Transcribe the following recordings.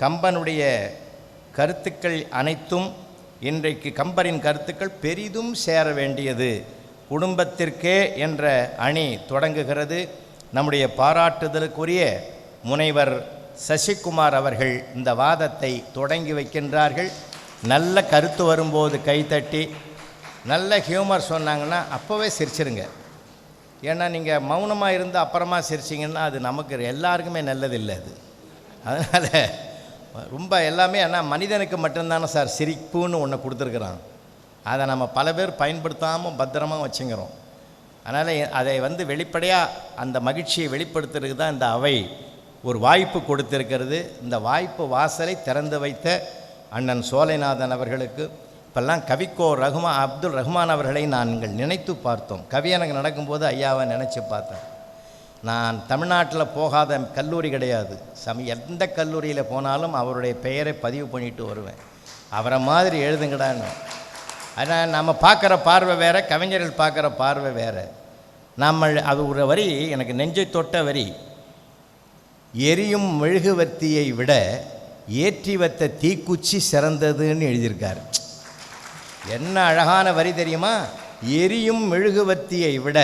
கம்பனுடைய கருத்துக்கள் அனைத்தும் இன்றைக்கு கம்பரின் கருத்துக்கள் பெரிதும் சேர வேண்டியது. குடும்பத்திற்கே என்ற அணி தொடங்குகிறது. நம்முடைய பாராட்டுதலுக்குரிய முனைவர் சசிகுமார் அவர்கள் இந்த வாதத்தை தொடங்கி வைக்கின்றார்கள். நல்ல கருத்து வரும்போது கைத்தட்டி நல்ல ஹியூமர் சொன்னாங்கன்னா அப்போவே சிரிச்சிருங்க. ஏன்னா நீங்கள் மௌனமாக இருந்து அப்புறமா சிரிச்சிங்கன்னா அது நமக்கு எல்லாருக்குமே நல்லதில்லை அது. அதனால் ரொம்ப எல்லாமே ஆனால் மனிதனுக்கு மட்டும்தானே சார் சிரிப்புன்னு ஒன்று கொடுத்துருக்குறான். அதை நம்ம பல பேர் பயன்படுத்தாமல் பத்திரமாக வச்சுங்கிறோம். அதனால் அதை வந்து வெளிப்படையாக அந்த மகிழ்ச்சியை வெளிப்படுத்துறதுக்கு தான் இந்த அவை ஒரு வாய்ப்பு கொடுத்திருக்கிறது. இந்த வாய்ப்பு வாசலை திறந்து வைத்த அண்ணன் சோலைநாதன் அவர்களுக்கு இப்போல்லாம் கவிக்கோ ரகுமா அப்துல் ரஹ்மான் அவர்களை நாங்கள் நினைத்து பார்த்தோம். கவி எனக்கு நடக்கும்போது ஐயாவை நினச்சி பார்த்தேன். நான் தமிழ்நாட்டில் போகாத கல்லூரி கிடையாது. சம எந்த கல்லூரியில் போனாலும் அவருடைய பெயரை பதிவு பண்ணிட்டு வருவேன். அவரை மாதிரி எழுதுங்கடான்னு ஆனால் நம்ம பார்க்குற பார்வை வேறு கவிஞர்கள் பார்க்குற பார்வை வேறு. நம்ம அது ஒரு வரி எனக்கு நெஞ்சை தொட்ட வரி. எரியும் மெழுகுவர்த்தியை விட ஏற்றி வைத்த தீக்குச்சி சிறந்ததுன்னு எழுதியிருக்காரு. என்ன அழகான வரி தெரியுமா? எரியும் மெழுகுவர்த்தியை விட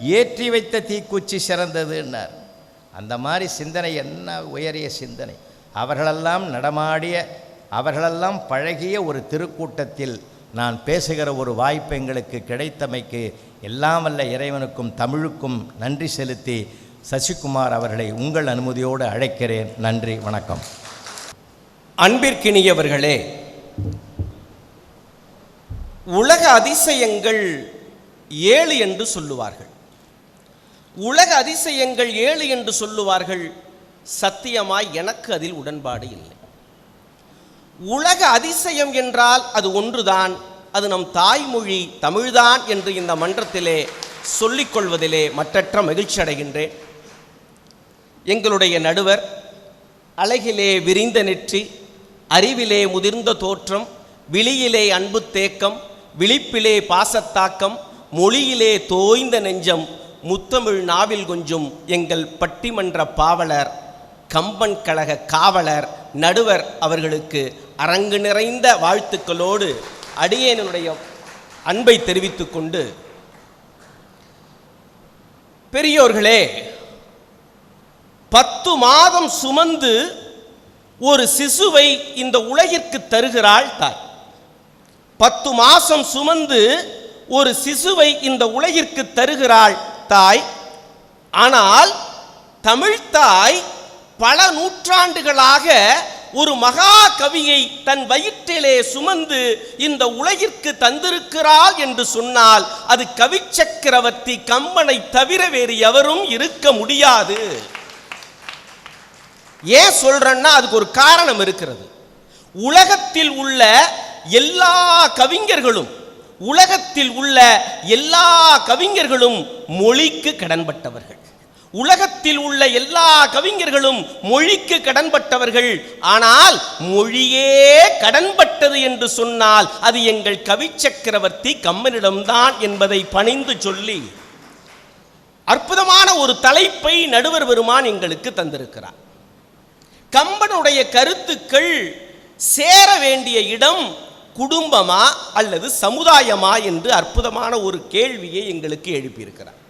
ஏற்றி வைத்த தீக்குச்சி சிறந்ததுன்னார். அந்த மாதிரி சிந்தனை என்ன உயரிய சிந்தனை. அவர்களெல்லாம் நடமாடிய அவர்களெல்லாம் பழகிய ஒரு திருக்கூட்டத்தில் நான் பேசுகிற ஒரு வாய்ப்பு எங்களுக்கு கிடைத்தமைக்கு எல்லாம் வல்ல இறைவனுக்கும் தமிழுக்கும் நன்றி செலுத்தி சசிகுமார் அவர்களை உங்கள் அனுமதியோடு அழைக்கிறேன். நன்றி வணக்கம். அன்பிற்கினியவர்களே உலக அதிசயங்கள் ஏழு என்று சொல்லுவார்கள். உலக அதிசயங்கள் ஏழு என்று சொல்லுவார்கள். சத்தியமாய் எனக்கு அதில் உடன்பாடு இல்லை. உலக அதிசயம் என்றால் அது ஒன்றுதான். அது நம் தாய்மொழி தமிழ்தான் என்று இந்த மன்றத்திலே சொல்லிக்கொள்வதிலே மற்றற்ற மகிழ்ச்சி அடைகின்றேன். எங்களுடைய நடுவர் அழகிலே விரிந்த நெற்றி அறிவிலே முதிர்ந்த தோற்றம் விழியிலே அன்பு தேக்கம் விழிப்பிலே பாசத்தாக்கம் மொழியிலே தோய்ந்த நெஞ்சம் முத்தமிழ் நாவில் கொஞ்சம் எங்கள் பட்டிமன்ற பாவலர் கம்பன் கழக காவலர் நடுவர் அவர்களுக்கு அரங்கு நிறைந்த வாழ்த்துக்களோடு அடியேனுடைய அன்பை தெரிவித்துக் கொண்டு பெரியோர்களே பத்து மாதம் சுமந்து ஒரு சிசுவை இந்த உலகிற்கு தருகிறாள் தாய். பத்து மாசம் சுமந்து ஒரு சிசுவை இந்த உலகிற்கு தருகிறாள் தாய் ஆனால் தமிழ்த்தாய் பல நூற்றாண்டுகளாக ஒரு மகா கவியை தன் வயிற்றிலே சுமந்து இந்த உலகிற்கு தந்திருக்கிறாள் என்று சொன்னால் அது கவி சக்கரவர்த்தி கம்பனை தவிர வேறு எவரும் இருக்க முடியாது. ஏன் சொல்றேன்னா அதுக்கு ஒரு காரணம் இருக்கிறது. உலகத்தில் உள்ள எல்லா கவிஞர்களும் உலகத்தில் உள்ள எல்லா கவிஞர்களும் மொழிக்கு கடன்பட்டவர்கள். உலகத்தில் உள்ள எல்லா கவிஞர்களும் மொழிக்கு கடன்பட்டவர்கள். ஆனால் மொழியே கடன்பட்டது என்று சொன்னால் அது எங்கள் கவி சக்கரவர்த்தி கம்மனிடம்தான் என்பதை பணிந்து சொல்லி அற்புதமான ஒரு தலைப்பை நடுவர் பெருமான் எங்களுக்கு தந்திருக்கிறார். கம்பனுடைய கருத்துக்கள் சேர வேண்டிய இடம் குடும்பமா அல்லது சமுதாயமா என்று அற்புதமான ஒரு கேள்வியை எங்களுக்கு எழுப்பியிருக்கிறார்.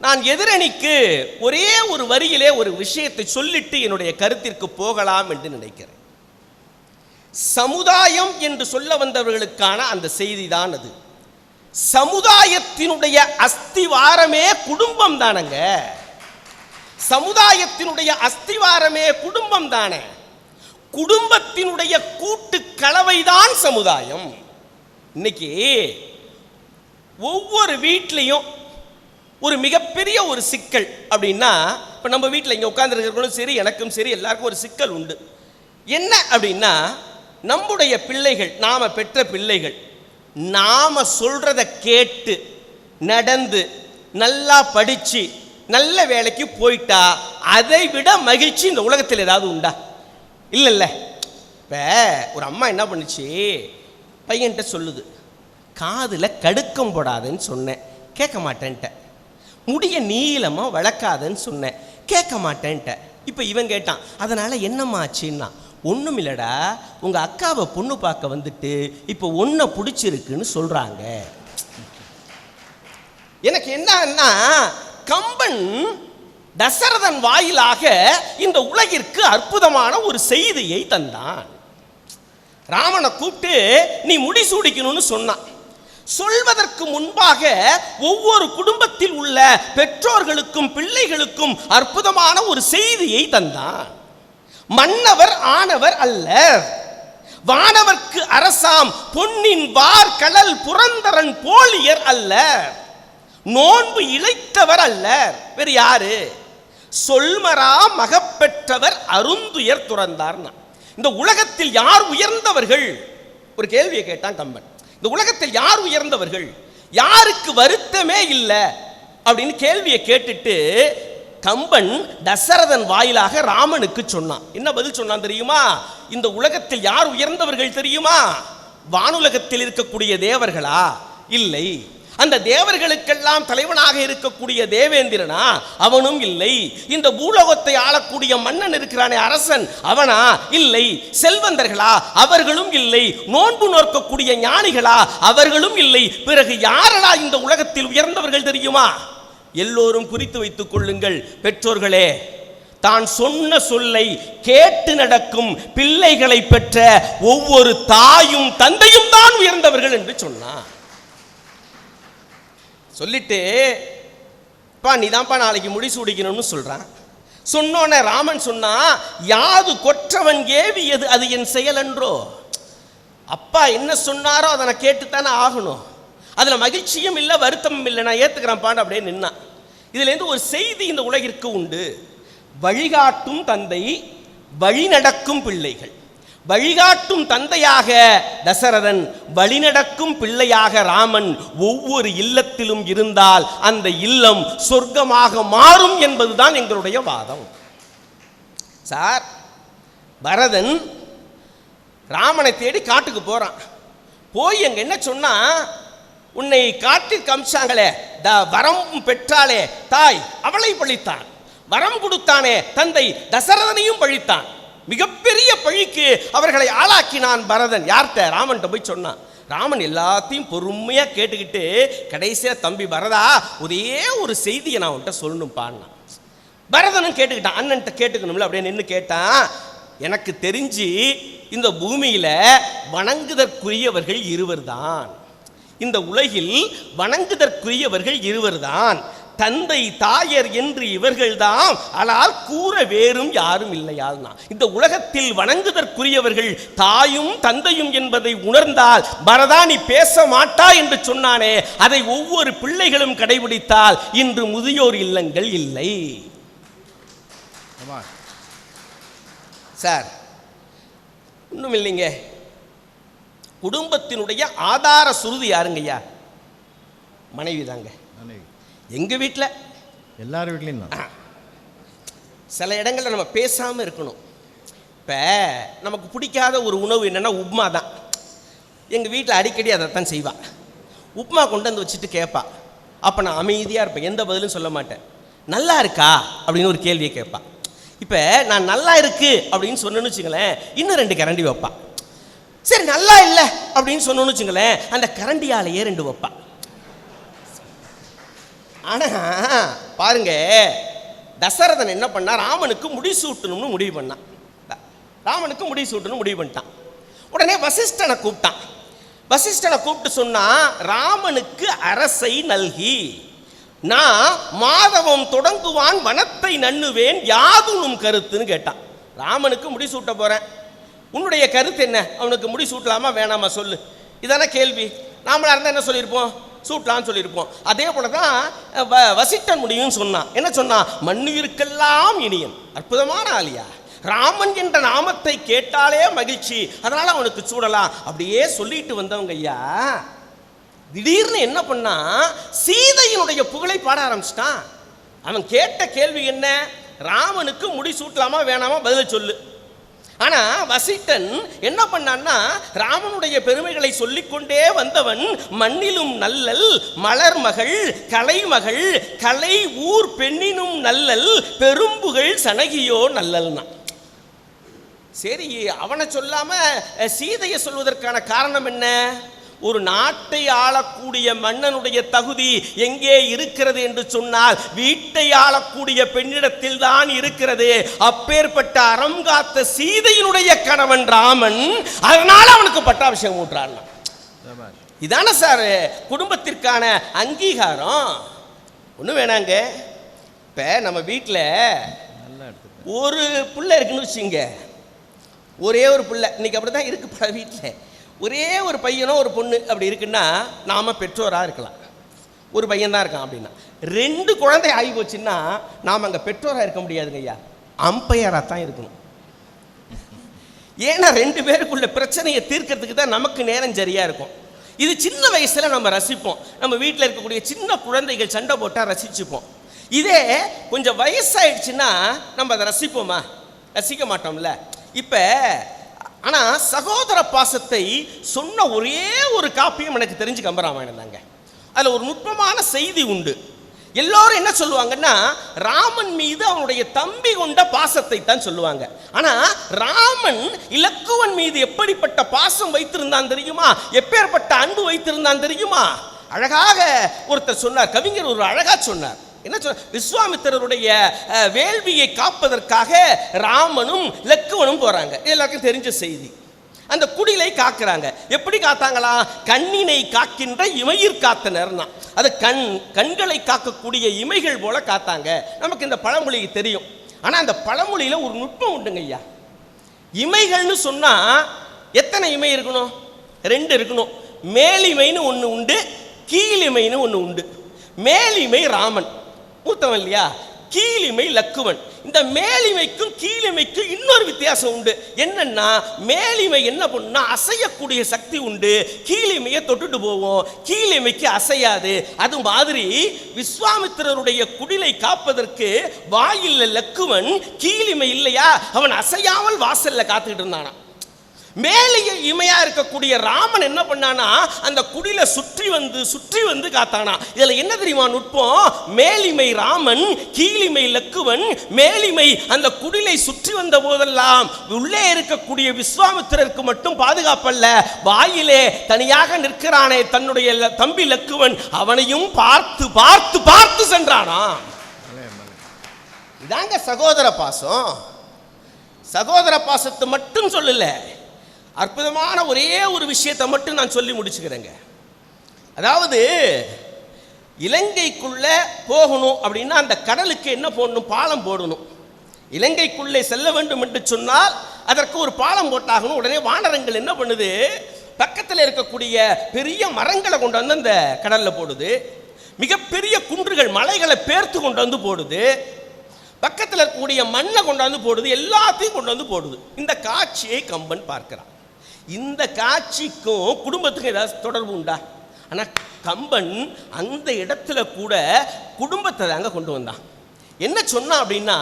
நான் எதிரணிக்கு ஒரே ஒரு வரியிலே ஒரு விஷயத்தை சொல்லிட்டு என்னுடைய கருத்திற்கு போகலாம் என்று நினைக்கிறேன். சமுதாயம் என்று சொல்ல வந்தவர்களுக்கான அந்த செய்திதான் அது. சமுதாயத்தினுடைய அஸ்திவாரமே குடும்பம் தானங்க சமுதாயத்தினுடைய அஸ்திவாரமே குடும்பம் தானே குடும்பத்தினுடைய கூட்டு கலவைதான் சமுதாயம். இன்னைக்கு ஒவ்வொரு வீட்லேயும் ஒரு மிகப்பெரிய ஒரு சிக்கல் அப்படின்னா இப்போ நம்ம வீட்டில் இங்கே உட்காந்துருக்கிறவங்களும் சரி எனக்கும் சரி எல்லாருக்கும் ஒரு சிக்கல் உண்டு. என்ன அப்படின்னா நம்முடைய பிள்ளைகள் நாம பெற்ற பிள்ளைகள் நாம சொல்கிறத கேட்டு நடந்து நல்லா படிச்சு நல்ல வேலைக்கு போயிட்டா அதை விட மகிழ்ச்சி இந்த உலகத்தில் ஏதாவது உண்டா? இல்லைல்ல. இப்போ ஒரு அம்மா என்ன பண்ணுச்சு? பையன்கிட்ட சொல்லுது. காதில் கடுக்கம் போடாதுன்னு சொன்னேன். கேட்க மாட்டேன்ட்ட. முடிய நீளமாக வளர்க்காதன்னு சொன்னேன். கேட்க மாட்டேன்ட்ட. இப்போ இவன் கேட்டான் அதனால் என்னம்மா ஆச்சுன்னா? ஒன்றும் இல்லைடா. உங்கள் அக்காவை பொண்ணு பார்க்க வந்துட்டு இப்போ ஒன்றை பிடிச்சிருக்குன்னு சொல்கிறாங்க எனக்கு என்னன்னா கம்பன் தசரதன் வாயிலாக இந்த உலகிற்கு அற்புதமான ஒரு செய்தியை தந்தான். ராமனை கூப்பிட்டு நீ முடிசூடிக்கணும்னு சொன்னான் சொல்வதற்கு முன்பாக ஒவ்வொரு குடும்பத்தில் உள்ள பெற்றோர்களுக்கும் பிள்ளைகளுக்கும் அற்புதமான ஒரு செய்தியை தந்தான். மன்னவர் ஆனவர் அல்ல. வானவர்க்கு அரசாம் பொன்னின் வார் கடல் புரந்தரன் போலியர் அல்ல. நோன்பு இழைத்தவர் அல்ல வேறு யாரு? சொல்மரா மகப்பெற்றவர் அருந்துயர் துறந்தார்னா. இந்த உலகத்தில் யார் உயர்ந்தவர்கள்? ஒரு கேள்வியை கேட்டான் கம்பன். இந்த உலகத்தில் யார் உயர்ந்தவர்கள்? யாருக்கு வருத்தமே இல்லை? அப்படின்னு கேள்வியை கேட்டுட்டு கம்பன் தசரதன் வாயிலாக ராமனுக்கு சொன்னான். என்ன பதில் சொன்னான் தெரியுமா? இந்த உலகத்தில் யார் உயர்ந்தவர்கள் தெரியுமா? வானுலகத்தில் இருக்கக்கூடிய தேவர்களா? இல்லை. அந்த தேவர்களுக்கெல்லாம் தலைவனாக இருக்கக்கூடிய தேவேந்திரனா? அவனும் இல்லை. இந்த பூலோகத்தை ஆளக்கூடிய மன்னன் இருக்கிறானே அரசன். அவனா? இல்லை. செல்வந்தர்களா? அவர்களும் இல்லை. நோன்பு நோக்கக்கூடிய ஞானிகளா? அவர்களும் இல்லை. பிறகு யாரடா இந்த உலகத்தில் உயர்ந்தவர்கள் தெரியுமா? எல்லோரும் குறித்து வைத்துக் கொள்ளுங்கள். பெற்றோர்களே தான் சொன்ன சொல்லை கேட்டு நடக்கும் பிள்ளைகளை பெற்ற ஒவ்வொரு தாயும் தந்தையும் தான் உயர்ந்தவர்கள் என்று சொன்னான். சொல்லிட்டு பா நீ தான்ப்பா நாளைக்கு முடிசூடிக்கணும்னு சொல்கிறான் சொன்னோன்னே ராமன் சொன்னா யாது கொற்றவன் ஏவியது அது என் செயலன்றோ? அப்பா என்ன சொன்னாரோ அதை நான் கேட்டுத்தானே ஆகணும். அதில் மகிழ்ச்சியும் இல்லை வருத்தமும் இல்லை. நான் ஏற்றுக்கிறேன்ப்பான்னு அப்படியே நின்னான் இதுலேருந்து ஒரு செய்தி இந்த உலகிற்கு உண்டு. வழிகாட்டும் தந்தை வழிநடக்கும் பிள்ளைகள். வழிகாட்டும் தந்தையாக தசரதன் வழிநடக்கும் பிள்ளையாக ராமன் ஒவ்வொரு இல்லத்திலும் இருந்தால் அந்த இல்லம் சொர்க்கமாக மாறும் என்பதுதான் எங்களுடைய வாதம். சார் பரதன் ராமனை தேடி காட்டுக்கு போறான். போய் அங்க என்ன சொன்னா உன்னை காட்டிற்கு அமிச்சாங்களே த வரம் பெற்றாளே தாய் அவளை பழித்தான். வரம் கொடுத்தானே தந்தை தசரதனையும் பழித்தான். மிகப்பெரிய பழிக்கு அவர்களை ஆளாக்கினான் பரதன். யார்கிட்ட? ராமன்கிட்ட போய் சொன்னான். ராமன் எல்லாத்தையும் பொறுமையாக கேட்டுக்கிட்டு கடைசியா தம்பி பரதா ஒரே ஒரு செய்தியை நான் உன்கிட்ட சொல்லணும்ப்பான்னா. பரதனும் கேட்டுக்கிட்டான். அண்ணன்ட்ட கேட்டுக்கணும்ல அப்படியே நின்று கேட்டான். எனக்கு தெரிஞ்சு இந்த பூமியில் வணங்குதற்குரியவர்கள் இருவர்தான். இந்த உலகில் வணங்குதற்குரியவர்கள் இருவர்தான். தந்தை தாயர் என்று இவர்கள்தான் ஆனால் கூற வேறும் யாரும் இல்லையால்னா இந்த உலகத்தில் வணங்குதற்குரியவர்கள் தாயும் தந்தையும் என்பதை உணர்ந்தால் பரதா நீ பேச மாட்டா என்று சொன்னானே. அதை ஒவ்வொரு பிள்ளைகளும் கடைபிடித்தால் இன்று முதியோர் இல்லங்கள் இல்லை. சார் ஒன்றும் இல்லைங்க குடும்பத்தினுடைய ஆதார சுருதி யாருங்கய்யா? மனைவி தாங்க. எங்கள் வீட்டில் எல்லார் வீட்லேயும் தான். சில இடங்களில் நம்ம பேசாமல் இருக்கணும். இப்போ நமக்கு பிடிக்காத ஒரு உணவு என்னென்னா உப்மா தான் எங்கள் வீட்டில் அடிக்கடி அதை தான் செய்வாள் உப்மா கொண்டு வந்து வச்சுட்டு கேட்பா அப்போ நான் அமைதியாக இருப்பேன். எந்த பதிலும் சொல்ல மாட்டேன். நல்லா இருக்கா? அப்படின்னு ஒரு கேள்வியை கேட்பா இப்போ நான் நல்லா இருக்கு அப்படின்னு சொன்னேன்னு வச்சுங்களேன் இன்னும் ரெண்டு கரண்டி வைப்பா. சரி நல்லா இல்லை அப்படின்னு சொன்னோன்னு வச்சுங்களேன் அந்த கரண்டியாலேயே ரெண்டு வைப்பா. ஆனால் பாருங்க தசரதன் என்ன பண்ணா ராமனுக்கு முடிசூட்டணும்னு முடிவு பண்ணான். ராமனுக்கு முடிசூட்டணும்னு முடிவு பண்ணிட்டான். உடனே வசிஷ்டனை கூப்பிட்டான். வசிஷ்டனை கூப்பிட்டு சொன்னா ராமனுக்கு அரசை நல்கி நான் மாதவம் தொடங்குவான் வனத்தை நண்ணுவேன் யாதுனும் கருத்துன்னு கேட்டான். ராமனுக்கு முடிசூட்ட போறேன். உன்னுடைய கருத்து என்ன? அவனுக்கு முடி சூட்டலாமா வேணாமா சொல்லு. இதான கேள்வி. நாமளாக இருந்தால் என்ன சொல்லியிருப்போம்? சூட்டலான்னு சொல்லியிருப்போம். அதே போல தான் வ- வசிட்டன் முடியும்னு சொன்னான். என்ன சொன்னான்? மண்ணுயிருக்கெல்லாம் இனியன் அற்புதமான ஆலியா ராமன் என்ற நாமத்தை கேட்டாலே மகிழ்ச்சி. அதனால் அவனுக்கு சூடலாம். அப்படியே சொல்லிட்டு வந்தவங்க ஐயா திடீர்னு என்ன பண்ணா சீதையினுடைய புகழை பாட ஆரம்பிச்சிட்டான். அவன் கேட்ட கேள்வி என்ன? ராமனுக்கு முடி சூட்டலாமா வேணாமா பதில் சொல்லு. ஆனா வசிட்டன் என்ன பண்ணான்னா ராமனுடைய பெருமைகளை சொல்லிக்கொண்டே வந்தவன் மண்ணிலும் நல்லல் மலர் மகள் கலைமகள் கலை ஊர் பெண்ணினும் நல்லல் பெரும்புகள் சனகியோ நல்லல்னா. சரி அவனை சொல்லாம சீதையை சொல்வதற்கான காரணம் என்ன? ஒரு நாட்டை ஆளக்கூடிய மன்னனுடைய தகுதி எங்கே இருக்கிறது என்று சொன்னால் வீட்டை ஆளக்கூடிய பெண்ணிடத்தில் தான் இருக்கிறது. அப்பேற்பட்ட அறம் காத்த சீதையினுடைய கணவன் ராமன் அதனால அவனுக்கு பட்டாபிஷேகம் ஊட்டுறான் இதானே சார் குடும்பத்திற்கான அங்கீகாரம்? ஒன்றும் வேணாங்க. இப்போ நம்ம வீட்டில் ஒரு பிள்ளை இருக்குன்னு வச்சுங்க ஒரே ஒரு பிள்ளை. இன்னைக்கு அப்படி தான் இருக்கு பல வீட்டில் ஒரே ஒரு பையனோ ஒரு பொண்ணு அப்படி இருக்குன்னா நாம் பெற்றோராக இருக்கலாம். ஒரு பையன் தான் இருக்கான் அப்படின்னா. ரெண்டு குழந்தை ஆகி போச்சுன்னா நாம் அங்கே பெற்றோராக இருக்க முடியாதுங்க ஐயா. அம்பையராக தான் இருக்கணும். ஏன்னா ரெண்டு பேருக்குள்ள பிரச்சனையை தீர்க்கறதுக்கு தான் நமக்கு நேரம் சரியாக இருக்கும். இது சின்ன வயசில் நம்ம ரசிப்போம். நம்ம வீட்டில் இருக்கக்கூடிய சின்ன குழந்தைகள் சண்டை போட்டால் ரசிச்சுப்போம். இதே கொஞ்சம் வயசாயிடுச்சுன்னா நம்ம அதை ரசிப்போமா? ரசிக்க மாட்டோம்ல. இப்போ ஆனால் சகோதர பாசத்தை சொன்ன ஒரே ஒரு காப்பியம் எனக்கு தெரிஞ்சு கம்பராமாயணம் தாங்க. அதில் ஒரு நுட்பமான செய்தி உண்டு. எல்லோரும் என்ன சொல்லுவாங்கன்னா ராமன் மீது அவனுடைய தம்பி கொண்ட பாசத்தை தான் சொல்லுவாங்க. ஆனா ராமன் இலக்குவன் மீது எப்படிப்பட்ட பாசம் வைத்திருந்தான் தெரியுமா? எப்பேற்பட்ட அன்பு வைத்திருந்தான் தெரியுமா? அழகாக ஒருத்தர் சொன்னார் கவிஞர் ஒரு அழகா சொன்னார். என்ன சொல் விஸ்வாமித்திரருடைய அஹ், வேள்வியை காப்பதற்காக ராமனும் லக்குவனும் போறாங்க. எல்லாருக்கும் தெரிஞ்ச செய்தி. அந்த குடிலை காக்குறாங்க. எப்படி காத்தாங்களா? கண்ணினை காக்கின்ற இமையிற் காத்தனர்னா. அது கண் கண்களை காக்கக்கூடிய இமைகள் போல காத்தாங்க. நமக்கு இந்த பழமொழி தெரியும். ஆனா அந்த பழமொழியில ஒரு நுட்பம் உண்டுங்க ஐயா. இமைகள்னு சொன்னா எத்தனை இமை இருக்கணும்? ரெண்டு இருக்கணும். மேலிமைன்னு ஒன்று உண்டு கீழிமைன்னு ஒன்று உண்டு. மேலிமை ராமன். மூத்தவன் இல்லையா? கீழிமை லக்குவன். இந்த மேலிமைக்கும் கீழிமைக்கும் இன்னொரு வித்தியாசம் உண்டு. என்னன்னா மேலிமை என்ன பண்ணுனா அசையக்கூடிய சக்தி உண்டு. கீழிமையை தொட்டுட்டு போவோம். கீழிமைக்கு அசையாது. அது மாதிரி விஸ்வாமித்திரருடைய குடிலை காப்பதற்கு வாயில்ல லக்குவன் கீழிமை இல்லையா? அவன் அசையாமல் வாசல்ல காத்துக்கிட்டு இருந்தானா மேலேயே இமையா இருக்கக்கூடிய ராமன் என்ன பண்ணானா அந்த குடில சுற்றி வந்து சுற்றி வந்து காத்தானா. இதுல என்ன தெரியுமா நுட்பம்? மேலிமை ராமன் கீழிமை லக்குவன் மேலிமை அந்த குடிலை சுற்றி வந்த போதெல்லாம் உள்ளே இருக்கக்கூடிய விஸ்வாமித்திரருக்கு மட்டும் பாதுகாப்பல்ல. வாயிலே தனியாக நிற்கிறானே தன்னுடைய தம்பி லக்குவன். அவனையும் பார்த்து பார்த்து பார்த்து சென்றானா. இதாங்க சகோதர பாசம். சகோதர பாசத்தை மட்டும் சொல்லலை. அற்புதமான ஒரே ஒரு விஷயத்தை மட்டும் நான் சொல்லி முடிச்சுக்கிறேங்க. அதாவது இலங்கைக்குள்ள போகணும் அப்படின்னா அந்த கடலுக்கு என்ன போடணும்? பாலம் போடணும். இலங்கைக்குள்ளே செல்ல வேண்டும் என்று சொன்னால் அதற்கு ஒரு பாலம் போட்டாகணும். உடனே வானரங்கள் என்ன பண்ணுது? பக்கத்தில் இருக்கக்கூடிய பெரிய மரங்களை கொண்டு வந்து அந்த கடலில் போடுது. மிகப்பெரிய குன்றுகள் மலைகளை பேர்த்து கொண்டு வந்து போடுது. பக்கத்தில் இருக்கக்கூடிய மண்ணை கொண்டாந்து போடுது. எல்லாத்தையும் கொண்டு வந்து போடுது. இந்த காட்சியை கம்பன் பார்க்கிறான். இந்த காட்சிக்கும் குடும்பத்துக்கும் ஏதாவது தொடர்பு உண்டா? ஆனால் கம்பன் அந்த இடத்துல கூட குடும்பத்தை தாங்க கொண்டு வந்தான். என்ன சொன்னான் அப்படின்னா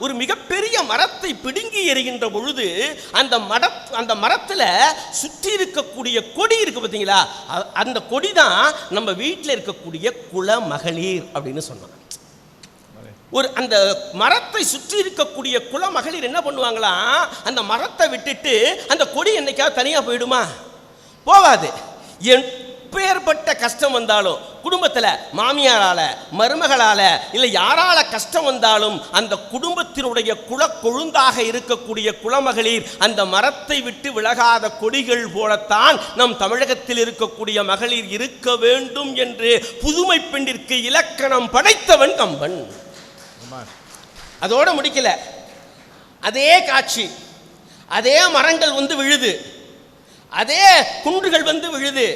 ஒரு மிகப்பெரிய மரத்தை பிடுங்கி எறிகின்ற பொழுது அந்த மர அந்த மரத்தில் சுற்றி இருக்கக்கூடிய கொடி இருக்கு பார்த்தீங்களா அந்த கொடி தான் நம்ம வீட்டில் இருக்கக்கூடிய குல மகளிர் அப்படின்னு சொன்னான் ஒரு அந்த மரத்தை சுற்றி இருக்கக்கூடிய குல மகளிர் என்ன பண்ணுவாங்களா? அந்த மரத்தை விட்டுட்டு அந்த கொடி என்னைக்காவது தனியாக போயிடுமா? போகாது. எப்பேற்பட்ட கஷ்டம் வந்தாலும் குடும்பத்தில் மாமியாரால மருமகளால இல்லை யாரால கஷ்டம் வந்தாலும் அந்த குடும்பத்தினுடைய குல கொழுந்தாக இருக்கக்கூடிய குலமகளிர் அந்த மரத்தை விட்டு விலகாத கொடிகள் போலத்தான் நம் தமிழகத்தில் இருக்கக்கூடிய மகளிர் இருக்க வேண்டும் என்று புதுமை பெண்ணிற்கு இலக்கணம் படைத்தவன் கம்பன். அதோட முடிக்கல. அதே காட்சி அதே மரங்கள் வந்து விழுது அதே குன்றுகள் வந்து விழுது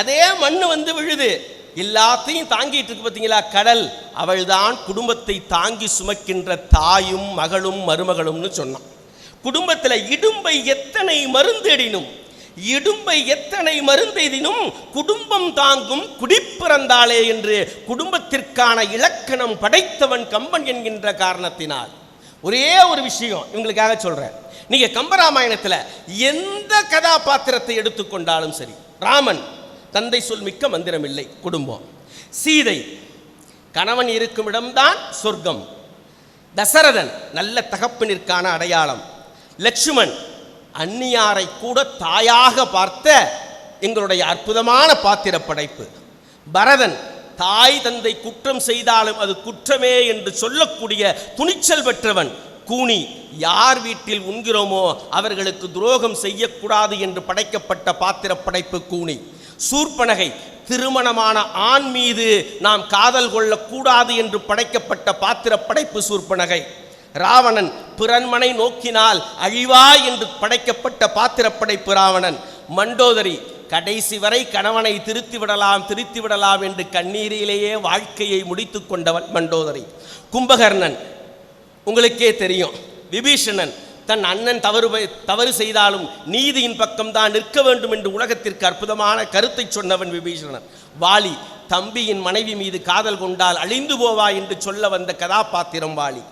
அதே மண் வந்து விழுது. எல்லாத்தையும் தாங்கிட்டு இருக்கு பார்த்தீங்களா கடல் அவள்தான் குடும்பத்தை தாங்கி சுமக்கின்ற தாயும் மகளும் மருமகளும்னு சொன்னான். குடும்பத்தில் இடும்பை எத்தனை மருந்தெடினும் இடும்பை எத்தனை மருந்தெய்தினும் குடும்பம் தாங்கும் குடிப்பிறந்தாளே என்று குடும்பத்திற்கான இலக்கணம் படைத்தவன் கம்பன் என்கின்ற காரணத்தினால். ஒரே ஒரு விஷயம் இவங்களுக்காக சொல்றேன். நீங்க கம்பராமாயணத்தில் எந்த கதாபாத்திரத்தை எடுத்துக்கொண்டாலும் சரி ராமன் தந்தை சொல் மிக்க மந்திரம் இல்லை குடும்பம். சீதை கணவன் இருக்கும் இடம்தான் சொர்க்கம். தசரதன் நல்ல தகப்பனிற்கான அடையாளம். லட்சுமண் அந்நியாரை கூட தாயாக பார்த்த எங்களுடைய அற்புதமான பாத்திர படைப்பு பரதன் தாய் தந்தை குற்றம் செய்தாலும் அது குற்றமே என்று சொல்லக்கூடிய துணிச்சல் பெற்றவன் கூனி யார் வீட்டில் உண்கிறோமோ அவர்களுக்கு துரோகம் செய்யக்கூடாது என்று படைக்கப்பட்ட பாத்திர படைப்பு கூனி. சூர்பனகை திருமணமான ஆண் மீது நாம் காதல் கொள்ளக்கூடாது என்று படைக்கப்பட்ட பாத்திர படைப்பு சூர்பனகை. ராவணன் பிறன்மனை நோக்கினால் அழிவா என்று படைக்கப்பட்ட பாத்திரப்படைப்பு ராவணன். மண்டோதரி கடைசி வரை கணவனை திருத்தி விடலாம் திருத்தி விடலாம் என்று கண்ணீரிலேயே வாழ்க்கையை முடித்து கொண்டவன் மண்டோதரி. கும்பகர்ணன் உங்களுக்கே தெரியும். விபீஷணன் தன் அண்ணன் தவறு தவறு செய்தாலும் நீதியின் பக்கம்தான் நிற்க வேண்டும் என்று உலகத்திற்கு அற்புதமான கருத்தை சொன்னவன் விபீஷணன். வாலி தம்பியின் மனைவி மீது காதல் கொண்டால் அழிந்து போவா என்று சொல்ல வந்த கதாபாத்திரம் வாலி.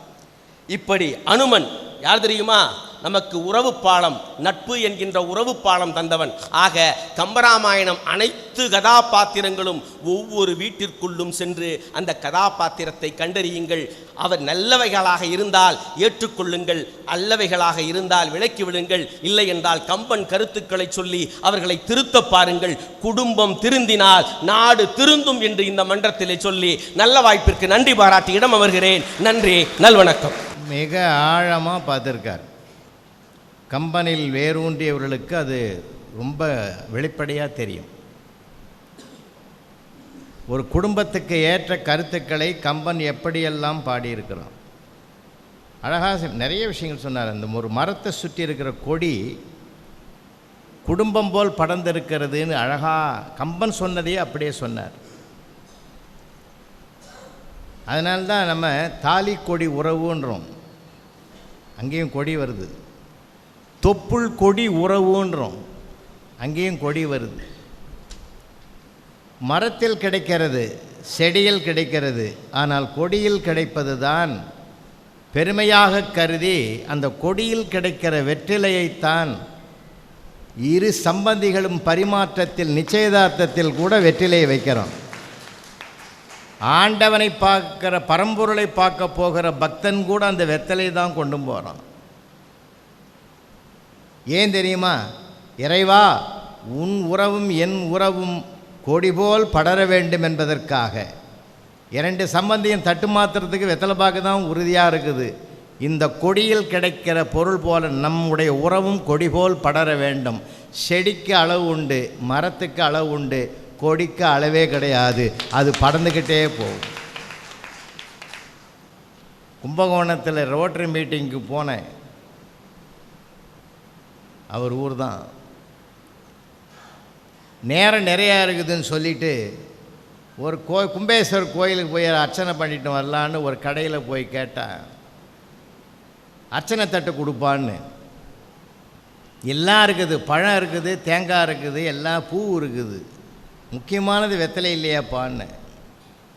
இப்படி அனுமன் யார் தெரியுமா? நமக்கு உறவு பாலம் நட்பு என்கின்ற உறவு பாலம் தந்தவன். ஆக கம்பராமாயணம் அனைத்து கதாபாத்திரங்களும் ஒவ்வொரு வீட்டிற்குள்ளும் சென்று அந்த கதாபாத்திரத்தை கண்டறியுங்கள். அவர் நல்லவைகளாக இருந்தால் ஏற்றுக்கொள்ளுங்கள் அல்லவைகளாக இருந்தால் விலக்கி விடுங்கள். இல்லை என்றால் கம்பன் கருத்துக்களை சொல்லி அவர்களை திருத்த பாருங்கள். குடும்பம் திருந்தினால் நாடு திருந்தும் என்று இந்த மன்றத்திலே சொல்லி நல்ல வாய்ப்பிற்கு நன்றி பாராட்டி இடம் அமர்கிறேன். நன்றி நல்வணக்கம். மிக ஆழமாக பார்த்துருக்கார். கம்பனில் வேரூன்றியவர்களுக்கு அது ரொம்ப வெளிப்படையாக தெரியும். ஒரு குடும்பத்துக்கு ஏற்ற கருத்துக்களை கம்பன் எப்படியெல்லாம் பாடியிருக்கிறான்? அழகாக நிறைய விஷயங்கள் சொன்னார். அந்த ஒரு மரத்தை சுற்றி இருக்கிற கொடி குடும்பம் போல் படர்ந்திருக்கிறதுன்னு அழகாக கம்பன் சொன்னதையே அப்படியே சொன்னார். அதனால்தான் நம்ம தாலி கொடி உறவுன்றோம். அங்கேயும் கொடி வருது. தொப்புள் கொடி உறவுன்றோம். அங்கேயும் கொடி வருது. மரத்தில் கிடைக்கிறது செடியில் கிடைக்கிறது ஆனால் கொடியில் கிடைப்பது தான் பெருமையாக கருதி அந்த கொடியில் கிடைக்கிற வெற்றிலையைத்தான் இரு சம்பந்திகளும் பரிமாற்றத்தில் நிச்சயதார்த்தத்தில் கூட வெற்றிலையை வைக்கிறோம். ஆண்டவனை பார்க்கிற பரம்பொருளை பார்க்க போகிற பக்தன் கூட அந்த வெத்தலை தான் கொண்டு போகிறான் ஏன் தெரியுமா? இறைவா உன் உறவும் என் உறவும் கொடி போல் படர வேண்டும் என்பதற்காக. இரண்டு சம்பந்தியும் தட்டு மாத்துறதுக்கு வெத்தலை பாக்கு தான் உறுதியாக இருக்குது. இந்த கொடியில் கிடைக்கிற பொருள் போல நம்முடைய உறவும் கொடி போல் படர வேண்டும். செடிக்கு அளவு உண்டு மரத்துக்கு அளவு உண்டு கொடிக்கு அளவே கிடையாது. அது படந்துக்கிட்டே போகும். கும்பகோணத்தில் ரோட்டரி மீட்டிங்க்கு போனேன். அவர் ஊர் தான். நேரம் நிறையா இருக்குதுன்னு சொல்லிட்டு ஒரு கோ கும்பேஸ்வரர் கோயிலுக்கு போய் அர்ச்சனை பண்ணிட்டு வரலான்னு ஒரு கடையில் போய் கேட்டேன். அர்ச்சனை தட்டு கொடுப்பான்னு. எல்லாம் இருக்குது பழம் இருக்குது தேங்காய் இருக்குது எல்லாம் பூ இருக்குது. முக்கியமானது வெத்தலை இல்லையாப்பான்னு.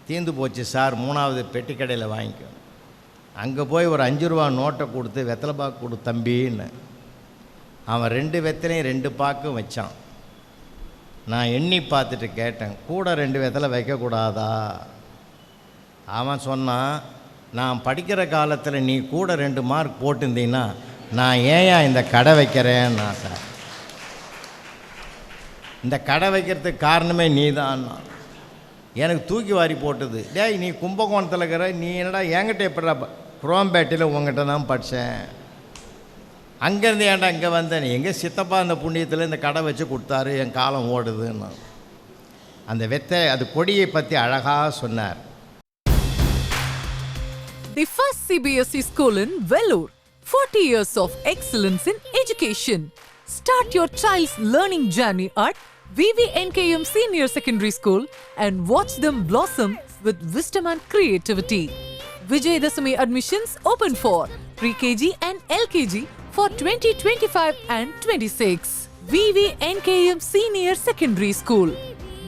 தீந்து போச்சு சார் மூணாவது பெட்டி கடையில் வாங்கிக்கோ. அங்கே போய் ஒரு அஞ்சு ரூபா நோட்டை கொடுத்து வெத்தலை பாக்கு கொடு தம்பின்னு. அவன் ரெண்டு வெத்தலையும் ரெண்டு பாக்கும் வச்சான். நான் எண்ணி பார்த்துட்டு கேட்டேன் கூட ரெண்டு வெத்தலை வைக்கக்கூடாதா? அவன் சொன்னான் நான் படிக்கிற காலத்தில் நீ கூட ரெண்டு மார்க் போட்டிருந்தீங்கன்னா நான் ஏன் இந்த கடை வைக்கிறேன்னா சார்? இந்த கடை வைக்கிறதுக்கு காரணமே நீ எனக்கு தூக்கி வாரி போட்டது. டேய் நீ கும்பகோணத்தில் இருக்கிற நீ என்னடா என்கிட்ட எப்படா குரோம்பேட்டையில் உங்ககிட்ட தான் படித்தேன் அங்கேருந்து ஏன்டா இங்கே வந்தேன் எங்கள் சித்தப்பா அந்த புண்ணியத்தில் இந்த கடை வச்சு கொடுத்தாரு என் காலம் ஓடுதுன்னு. அந்த வெத்தை அது கொடியை பற்றி அழகாக சொன்னார். The first CBSE E school in Vellore. 40 years of excellence in education. Start child's learning journey at VVNKM Senior Secondary School and watch them blossom with wisdom and creativity. Vijayadasami admissions open for pre-KG and LKG for 2025 and 26. VVNKM Senior Secondary School.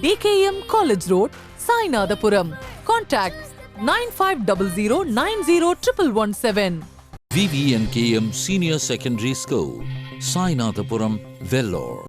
DKM College Road, Sainadapuram. Contact 9500 VVNKM Senior Secondary School, Sainathapuram, Vellore.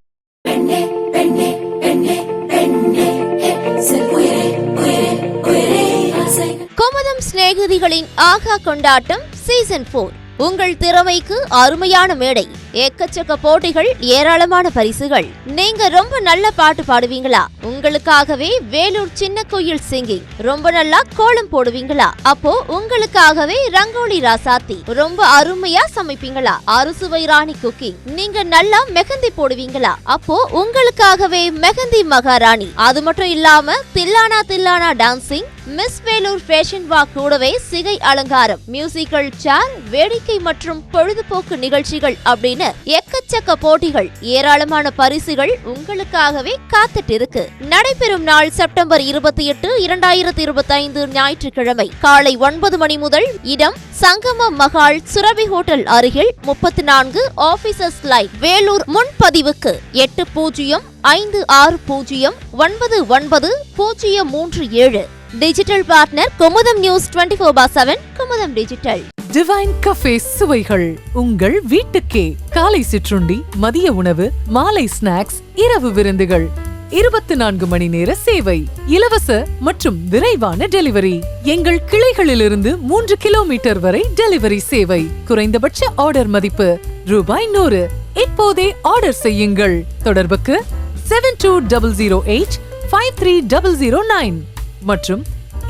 இளம் சிநேகிதிகளின் ஆகா கொண்டாட்டம் season போர் உங்கள் திறமைக்கு அருமையான மேடை. எக்கச்சக்க போட்டிகள் ஏராளமான பரிசுகள். நீங்க ரொம்ப நல்ல பாட்டு பாடுவீங்களா? உங்களுக்காகவே வேலூர் சின்ன கோயில் சிங்கிங் ரொம்ப நல்லா கோலம் போடுவீங்களா? அப்போ உங்களுக்காகவே ரங்கோலி ராசாத்தி. ரொம்ப அருமையா சமைப்பீங்களா? அறுசுவை ராணி குக்கிங் நீங்க நல்லா மெகந்தி போடுவீங்களா? அப்போ உங்களுக்காகவே மெகந்தி மகாராணி. அது மட்டும் இல்லாம thillana thillana dancing miss Vellore fashion walk கூடவே சிகை அலங்காரம் மியூசிக்கல் சேர் வேடிக்கை மற்றும் பொழுதுபோக்கு நிகழ்ச்சிகள் அப்படின்னு எக்கச்சக்க போட்டிகள் ஏராளமான பரிசுகள் உங்களுக்காகவே காத்துட்டு இருக்கு நடைபெறும் நாள் செப்டம்பர் இருபத்தி எட்டு இரண்டாயிரத்தி இருபத்தி ஐந்து ஞாயிற்றுக்கிழமை காலை ஒன்பது மணி முதல் இடம் சங்கம மகால் சுரபி ஹோட்டல் அருகில் முப்பத்தி நான்கு ஆபீசர்ஸ் லைன் வேலூர் முன்பதிவுக்கு எட்டு பூஜ்ஜியம் ஐந்து ஆறு பூஜ்ஜியம் ஒன்பது ஒன்பது பூஜ்ஜியம் மூன்று ஏழு. Digital partner Kumudam news twenty four bar seven Kumudam digital divine cafe சுவைகள். உங்கள் வீட்டுக்கே காலை சிற்றுண்டி மதிய உணவு மாலை ஸ்நாக்ஸ் இரவு விருந்துகள். இருபத்தி நான்கு மணி நேர சேவை இலவச மற்றும் விரைவான டெலிவரி. எங்கள் கிளைகளிலிருந்து மூன்று கிலோமீட்டர் வரை டெலிவரி சேவை. குறைந்தபட்ச ஆர்டர் மதிப்பு ரூபாய் நூறு. இப்போதே ஆர்டர் செய்யுங்கள். தொடர்புக்கு seven two double zero eight five three double zero nine மற்றும்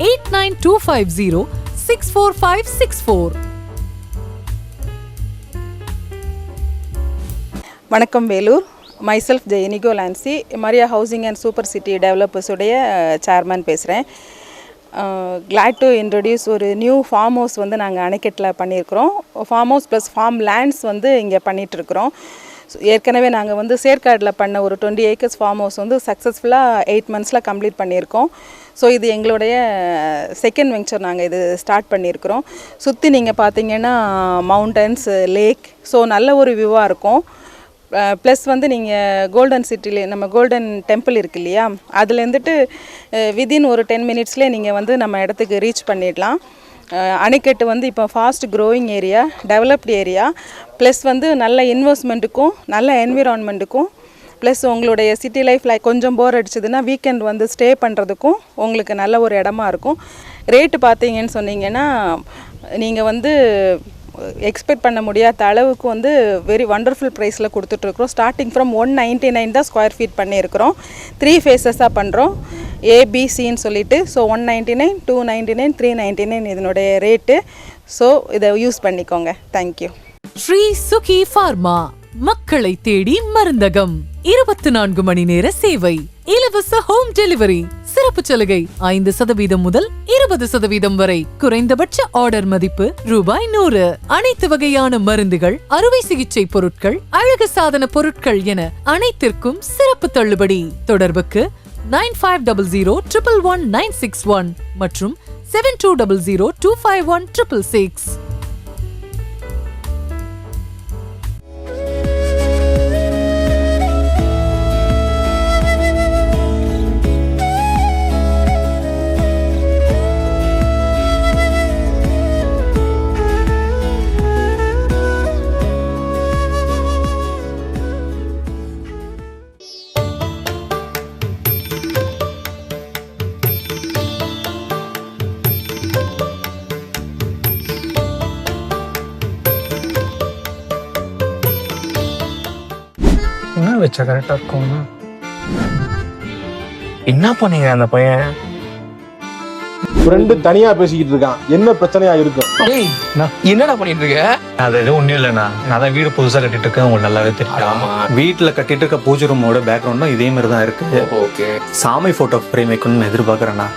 eight nine two five zero six four five six four வணக்கம் Vellore myself ஜெயனிகோ Lancy Maria housing and super city டெவலப்பர்ஸுடைய chairman பேசுகிறேன் கிளாட் டு இன்ட்ரடியூஸ் ஒரு new farm house வந்து நாங்கள் அணைக்கட்டில் பண்ணியிருக்கிறோம். Farm house plus farm lands வந்து இங்கே பண்ணிகிட்ருக்குறோம் ஏற்கனவே நாங்கள் வந்து சேர்க்காடில் பண்ண ஒரு டுவெண்ட்டி ஏக்கர்ஸ் ஃபார்ம் ஹவுஸ் வந்து சக்ஸஸ்ஃபுல்லாக எயிட் மந்த்ஸில் கம்ப்ளீட் பண்ணியிருக்கோம். ஸோ இது எங்களுடைய செகண்ட் வெங்ச்சர் நாங்கள் இது ஸ்டார்ட் பண்ணியிருக்கிறோம். சுற்றி நீங்கள் பார்த்தீங்கன்னா மவுண்டன்ஸ் லேக் ஸோ நல்ல ஒரு வியூவாக இருக்கும். ப்ளஸ் வந்து நீங்கள் கோல்டன் சிட்டிலே நம்ம கோல்டன் டெம்பிள் இருக்கு இல்லையா? அதுலேருந்துட்டு விதின் ஒரு டென் மினிட்ஸ்லேயே நீங்கள் வந்து நம்ம இடத்துக்கு ரீச் பண்ணிடலாம். அணைக்கட்டு வந்து இப்போ fast growing area developed area plus வந்து நல்ல இன்வெஸ்ட்மெண்ட்டுக்கும் நல்ல என்விரான்மெண்ட்டுக்கும் ப்ளஸ் உங்களுடைய சிட்டி லைஃப்பில் கொஞ்சம் போர் அடிச்சதுன்னா வீக்கெண்ட் வந்து ஸ்டே பண்ணுறதுக்கும் உங்களுக்கு நல்ல ஒரு இடமா இருக்கும். ரேட்டு பார்த்தீங்கன்னு சொன்னீங்கன்னா நீங்கள் வந்து எக்ஸ்பெக்ட் பண்ண முடியாத அளவுக்கு வந்து வெரி வண்டர்ஃபுல் ப்ரைஸில் கொடுத்துட்ருக்குறோம். Starting from one ninety nine தான் ஸ்கொயர் ஃபீட் பண்ணியிருக்கிறோம். த்ரீ ஃபேஸஸாக பண்ணுறோம் ஏபிசின்னு சொல்லிட்டு so one ninety nine two ninety nine three ninety nine இதனுடைய ரேட்டு ஸோ இதை யூஸ் பண்ணிக்கோங்க. Thank you Sri Suki pharma மக்களை தேடி மருந்தகம். இருபத்தி நான்கு மணி நேர சேவை. இலவச ஹோம் டெலிவரி சிறப்பு சலுகை ஐந்து சதவீதம் முதல் இருபது சதவீதம் வரை. குறைந்தபட்ச ஆர்டர் மதிப்பு ரூபாய் நூறு. அனைத்து வகையான மருந்துகள் அறுவை சிகிச்சை பொருட்கள் அழகு சாதன பொருட்கள் என அனைத்திற்கும் சிறப்பு தள்ளுபடி. தொடர்புக்கு nine five double zero triple one nine six one மற்றும் seven two double zero two five one triple six என்ன வச்சா கரெக்டா இருக்கும் என்ன பண்ணீங்க அந்த பையன்? ஃப்ரெண்டு தனியா பேசிக்கிட்டு இருக்கான். என்ன பிரச்சனையா இருக்கும் ஏய் என்னடா பண்ணிட்டு இருக்க? அது எதுவும் ஒண்ணும் இல்லைண்ணா. நான் தான் வீடு புதுசா கட்டிட்டு இருக்கேன். உங்களுக்கு நல்லாவே தெரியும். வீட்டுல கட்டிட்டு இருக்க பூஜை ரூமோட பேக்ரவுண்டும் இதே மாதிரி தான் இருக்கு ஓகே சாமி போட்டோ ஃப்ரேம் வைக்கணும்னு எதிர்பார்க்கறேண்ணா.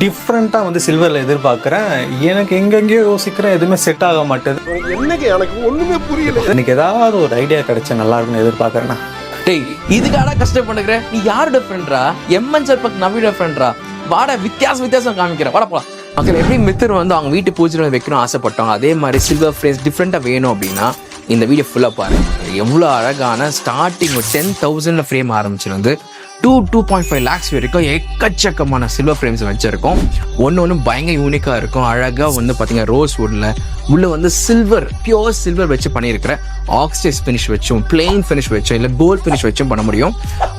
டிஃப்ரெண்டா வந்து சில்வர்ல எதிர்பார்க்கறேன். எனக்கு எங்கெங்கேயோ யோசிக்கிறேன் எதுவுமே செட் ஆக மாட்டேது. என்னங்க எனக்கு ஒண்ணுமே புரியல. எனக்கு ஏதாவது ஒரு ஐடியா கிடைச்சா நல்லா இருக்கும்னு எதிர்பார்க்கறேண்ணா டேய் இதுக்காடா கஷ்டப்படுகிற நீ யாரோட ஃப்ரெண்ட்ரா எம்என் சர்பக் நவியோட ஃப்ரெண்ட்ரா வாடா வித்தியாசம் வித்தியாசம் காமிக்கிற வாடா போலாம். மக்கள் எப்படி மித்தர் வந்து அவங்க வீட்டு பூஜை வைக்கணும் ஆசைப்பட்டாங்க அதே மாதிரி சில்வர் ஃப்ரேம்ஸ் டிஃப்ரெண்ட்டாக வேணும் அப்படின்னா இந்த வீடியோ ஃபுல்லாக பாருங்க எவ்வளோ அழகான ஸ்டார்டிங் ஒரு டென் தௌசண்ட்ல from ஆரம்பிச்சிருந்து to two point five lakhs வரைக்கும் எக்கச்சக்கமான சில்வர் ஃப்ரேம்ஸ் வச்சுருக்கோம். ஒன்று ஒன்று பயங்கர யூனிக்காக இருக்கும். அழகாக வந்து பார்த்தீங்கன்னா ரோஸ் வுட்டில் உள்ளே வந்து சில்வர் பியோர் சில்வர் வச்சு பண்ணியிருக்கிற ஆக்சைஸ் ஃபினிஷ் வச்சும் பிளெயின் ஃபினிஷ் வச்சும் இல்லை கோல்ட் ஃபினிஷ் வச்சும் பண்ண முடியும்.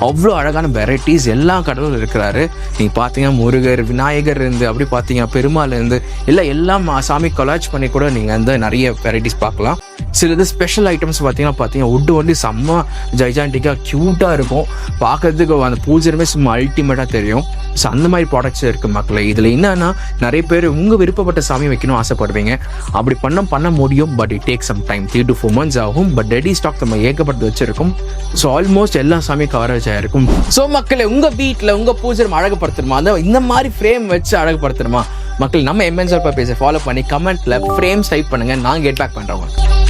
அவ்வளோ அழகான வெரைட்டிஸ் எல்லா கடவுளும் இருக்கிறாரு. நீங்கள் பார்த்தீங்கன்னா முருகர் விநாயகர் இருந்து அப்படி பார்த்தீங்கன்னா பெருமாள் இருந்து இல்லை எல்லாம் சாமி கொலாச் பண்ணி கூட நீங்கள் வந்து நிறைய வெரைட்டிஸ் பார்க்கலாம். சிலது ஸ்பெஷல் ஐட்டம்ஸ் பார்த்தீங்கன்னா பார்த்தீங்கன்னா உட்டு வந்து செம்ம ஜைஜாண்டிக்காக க்யூட்டாக இருக்கும். பார்க்கறதுக்கு அந்த பூஜைமே சும்மா அல்டிமேட்டாக தெரியும். ஸோ அந்த மாதிரி ப்ராடக்ட்ஸ் இருக்குது மக்களே. இதில் என்னன்னா நிறைய பேர் உங்கள் விருப்பப்பட்ட சாமி வைக்கணும் ஆசைப்படுவீங்க. அப்படி பண்ண பண்ண முடியும் but it take some time three to four months ஆகும் பட் ரெடி ஸ்டாக் நம்ம ஏகப்பட்டு வச்சிருக்கோம். ஸோ ஆல்மோஸ்ட் எல்லா சாமியும் கவரேஜ் ஆகிருக்கும் ஸோ மக்களே உங்கள் வீட்டில் உங்கள் பூஜை room அந்த இந்த மாதிரி ஃப்ரேம் வச்சு அழகுபடுத்தணுமா? மக்கள் நம்ம எம்என்சல் பேஜை ஃபாலோ பண்ணி கமெண்ட்ல ஃப்ரேம் டைப் பண்ணுங்க. நான் கெட் பேக் பண்ணுறவங்க